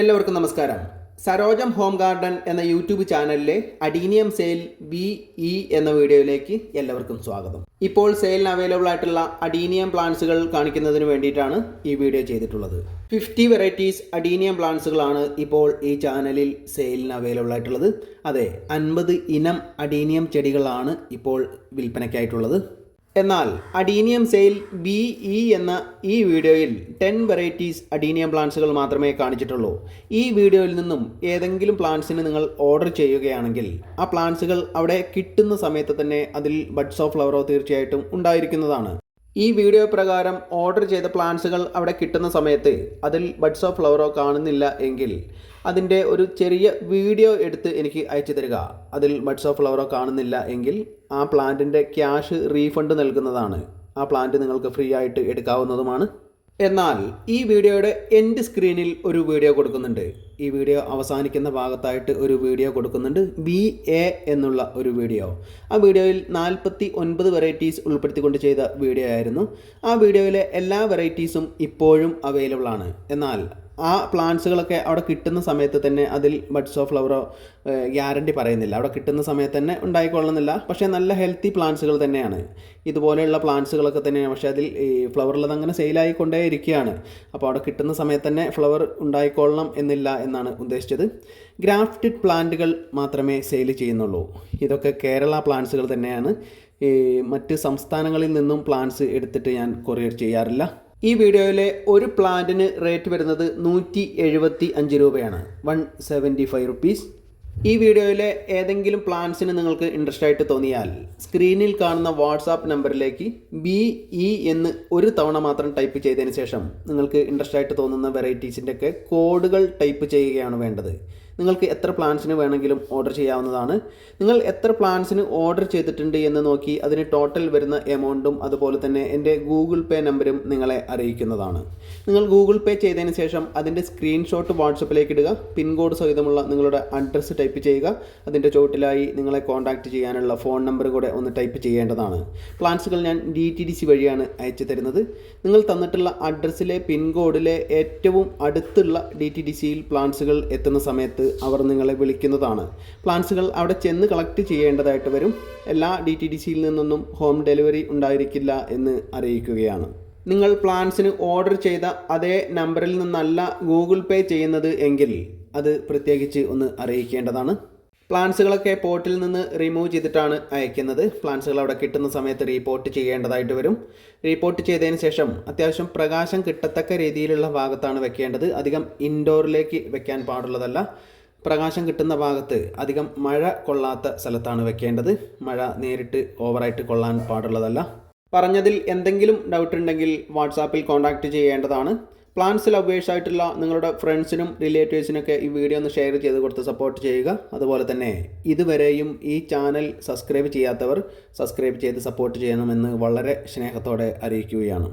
എല്ലാവർക്കും നമസ്കാരം. Sarojam home garden എന്ന യൂട്യൂബ് ചാനലിലെ അഡീനിയം സെയിൽ ബി ഇ എന്ന വീഡിയോയിലേക്ക് എല്ലാവർക്കും സ്വാഗതം. ഇപ്പോൾ സെയിലിന് അവൈലബിൾ ആയിട്ടുള്ള അഡീനിയം പ്ലാന്റ്സുകൾ കാണിക്കുന്നതിന് വേണ്ടിയിട്ടാണ് ഈ വീഡിയോ ചെയ്തിട്ടുള്ളത്. ഫിഫ്റ്റി വെറൈറ്റീസ് അഡീനിയം പ്ലാന്റ്സുകളാണ് ഇപ്പോൾ ഈ ചാനലിൽ സെയിലിന് അവൈലബിൾ ആയിട്ടുള്ളത്. അതെ അൻപത് ഇനം അഡീനിയം ചെടികളാണ് ഇപ്പോൾ വിൽപ്പനയ്ക്കായിട്ടുള്ളത്. എന്നാൽ അഡീനിയം സെയിൽ ബി ഇ എന്ന ഈ വീഡിയോയിൽ ടെൻ വെറൈറ്റീസ് അഡീനിയം പ്ലാന്റ്സുകൾ മാത്രമേ കാണിച്ചിട്ടുള്ളൂ. ഈ വീഡിയോയിൽ നിന്നും ഏതെങ്കിലും പ്ലാന്റ്സിന് നിങ്ങൾ ഓർഡർ ചെയ്യുകയാണെങ്കിൽ ആ പ്ലാന്റ്സുകൾ അവിടെ കിട്ടുന്ന സമയത്ത് തന്നെ അതിൽ ബഡ്സ് ഓഫ് ഫ്ലവറോ തീർച്ചയായിട്ടും ഉണ്ടായിരിക്കുന്നതാണ്. ഈ വീഡിയോ പ്രകാരം ഓർഡർ ചെയ്ത പ്ലാന്റ്സുകൾ അവിടെ കിട്ടുന്ന സമയത്ത് അതിൽ ബഡ്സ് ഓഫ് ഫ്ലവറോ കാണുന്നില്ല എങ്കിൽ അതിന്റെ ഒരു ചെറിയ വീഡിയോ എടുത്ത് എനിക്ക് അയച്ചു തരിക. അതിൽ ബഡ്സ് ഓഫ് ഫ്ലവറോ കാണുന്നില്ല എങ്കിൽ ആ പ്ലാന്റിന്റെ ക്യാഷ് റീഫണ്ട് നൽകുന്നതാണ്. ആ പ്ലാന്റ് നിങ്ങൾക്ക് ഫ്രീ ആയിട്ട് എടുക്കാവുന്നതുമാണ്. എന്നാൽ ഈ വീഡിയോയുടെ എൻഡ് സ്ക്രീനിൽ ഒരു വീഡിയോ കൊടുക്കുന്നുണ്ട്. ഈ വീഡിയോ അവസാനിക്കുന്ന ഭാഗത്തായിട്ട് ഒരു വീഡിയോ കൊടുക്കുന്നുണ്ട്. ബി എ എന്നുള്ള ഒരു വീഡിയോ. ആ വീഡിയോയിൽ നാൽപ്പത്തി ഒൻപത് വെറൈറ്റീസ് ഉൾപ്പെടുത്തിക്കൊണ്ട് ചെയ്ത വീഡിയോ ആയിരുന്നു. ആ വീഡിയോയിലെ എല്ലാ വെറൈറ്റീസും ഇപ്പോഴും അവൈലബിൾ ആണ്. എന്നാൽ ആ പ്ലാന്റ്സുകളൊക്കെ അവിടെ കിട്ടുന്ന സമയത്ത് തന്നെ അതിൽ ബഡ്സ് ഓഫ് ഫ്ലവറോ ഗ്യാരണ്ടി പറയുന്നില്ല. അവിടെ കിട്ടുന്ന സമയത്ത് തന്നെ ഉണ്ടായിക്കൊള്ളുന്നില്ല. പക്ഷേ നല്ല ഹെൽത്തി പ്ലാന്റ്സുകൾ തന്നെയാണ്. ഇതുപോലെയുള്ള പ്ലാന്റ്സുകളൊക്കെ തന്നെയാണ്. പക്ഷേ അതിൽ ഈ ഫ്ലവറിലത് അങ്ങനെ സെയിലായിക്കൊണ്ടേ ഇരിക്കുകയാണ്. അപ്പോൾ അവിടെ കിട്ടുന്ന സമയത്ത് തന്നെ ഫ്ലവർ ഉണ്ടായിക്കൊള്ളണം എന്നില്ല എന്നാണ് ഉദ്ദേശിച്ചത്. ഗ്രാഫ്റ്റഡ് പ്ലാന്റുകൾ മാത്രമേ സെയിൽ ചെയ്യുന്നുള്ളൂ. ഇതൊക്കെ കേരള പ്ലാന്റ്സുകൾ തന്നെയാണ്. മറ്റ് സംസ്ഥാനങ്ങളിൽ നിന്നും പ്ലാന്റ്സ് എടുത്തിട്ട് ഞാൻ കൊറിയർ ചെയ്യാറില്ല. ഈ വീഡിയോയിലെ ഒരു പ്ലാന്റിന് റേറ്റ് വരുന്നത് നൂറ്റി എഴുപത്തി അഞ്ച് രൂപയാണ്. One seventy five rupees. ഈ വീഡിയോയിലെ ഏതെങ്കിലും പ്ലാൻസിന് നിങ്ങൾക്ക് ഇൻട്രസ്റ്റ് ആയിട്ട് തോന്നിയാൽ സ്ക്രീനിൽ കാണുന്ന വാട്സാപ്പ് നമ്പറിലേക്ക് ബി ഇ എന്ന് ഒരു തവണ മാത്രം ടൈപ്പ് ചെയ്തതിന് ശേഷം നിങ്ങൾക്ക് ഇൻട്രസ്റ്റ് ആയിട്ട് തോന്നുന്ന വെറൈറ്റീസിന്റെയൊക്കെ കോഡുകൾ ടൈപ്പ് ചെയ്യുകയാണ് വേണ്ടത്. നിങ്ങൾക്ക് എത്ര പ്ലാൻസിന് വേണമെങ്കിലും ഓർഡർ ചെയ്യാവുന്നതാണ്. നിങ്ങൾ എത്ര പ്ലാൻസിന് ഓർഡർ ചെയ്തിട്ടുണ്ട് എന്ന് നോക്കി അതിന് ടോട്ടൽ വരുന്ന എമൗണ്ടും അതുപോലെ തന്നെ എന്റെ ഗൂഗിൾ പേ നമ്പരും നിങ്ങളെ അറിയിക്കുന്നതാണ്. നിങ്ങൾ ഗൂഗിൾ പേ ചെയ്തതിന് ശേഷം അതിന്റെ സ്ക്രീൻഷോട്ട് വാട്സപ്പിലേക്ക് ഇടുക. പിൻകോഡ് സഹിതമുള്ള നിങ്ങളുടെ അഡ്രസ്സ് ടൈപ്പ് ചെയ്യുക. അതിന്റെ ചോട്ടിലായി നിങ്ങളെ കോൺടാക്റ്റ് ചെയ്യാനുള്ള ഫോൺ നമ്പർ കൂടെ ഒന്ന് ടൈപ്പ് ചെയ്യേണ്ടതാണ്. പ്ലാൻസുകൾ ഞാൻ ഡി ടി ഡി സി വഴിയാണ് അയച്ചു തരുന്നത്. നിങ്ങൾ തന്നിട്ടുള്ള അഡ്രസ്സിലെ പിൻകോഡിലെ ഏറ്റവും അടുത്തുള്ള ഡി ടി ഡി സിയിൽ പ്ലാൻസുകൾ എത്തുന്ന സമയത്ത് അവർ നിങ്ങളെ വിളിക്കുന്നതാണ്. പ്ലാൻസുകൾ അവിടെ ചെന്ന് കളക്ട് ചെയ്യേണ്ടതായിട്ട് വരും. എല്ലാ ഡി ടി ഡി സിയിൽ നിന്നൊന്നും ഹോം ഡെലിവറി ഉണ്ടായിരിക്കില്ല എന്ന് അറിയിക്കുകയാണ്. നിങ്ങൾ പ്ലാൻസിന് ഓർഡർ ചെയ്ത അതേ നമ്പറിൽ നിന്നല്ല ഗൂഗിൾ പേ ചെയ്യുന്നത് എങ്കിൽ അത് പ്രത്യേകിച്ച് ഒന്ന് അറിയിക്കേണ്ടതാണ്. പ്ലാൻസുകളൊക്കെ പോർട്ടിൽ നിന്ന് റിമൂവ് ചെയ്തിട്ടാണ് അയക്കുന്നത്. പ്ലാൻസുകൾ അവിടെ കിട്ടുന്ന സമയത്ത് റീപോർട്ട് ചെയ്യേണ്ടതായിട്ട് വരും. റീപോർട്ട് ചെയ്തതിന് ശേഷം അത്യാവശ്യം പ്രകാശം കിട്ടത്തക്ക രീതിയിലുള്ള ഭാഗത്താണ് വെക്കേണ്ടത്. അധികം ഇൻഡോറിലേക്ക് വെക്കാൻ പാടുള്ളതല്ല. പ്രകാശം കിട്ടുന്ന ഭാഗത്ത് അധികം മഴ കൊള്ളാത്ത സ്ഥലത്താണ് വെക്കേണ്ടത്. മഴ നേരിട്ട് ഓവറായിട്ട് കൊള്ളാൻ പാടുള്ളതല്ല. പറഞ്ഞതിൽ എന്തെങ്കിലും ഡൗട്ട് ഉണ്ടെങ്കിൽ വാട്സാപ്പിൽ കോൺടാക്റ്റ് ചെയ്യേണ്ടതാണ്. പ്ലാൻസ് ലവേഴ്സ് ആയിട്ടുള്ള നിങ്ങളുടെ ഫ്രണ്ട്സിനും റിലേറ്റീവ്സിനൊക്കെ ഈ വീഡിയോ ഒന്ന് ഷെയർ ചെയ്ത് കൊടുത്ത് സപ്പോർട്ട് ചെയ്യുക. അതുപോലെ തന്നെ ഇതുവരെയും ഈ ചാനൽ സബ്സ്ക്രൈബ് ചെയ്യാത്തവർ സബ്സ്ക്രൈബ് ചെയ്ത് സപ്പോർട്ട് ചെയ്യണമെന്ന് വളരെ സ്നേഹത്തോടെ അറിയിക്കുകയാണ്.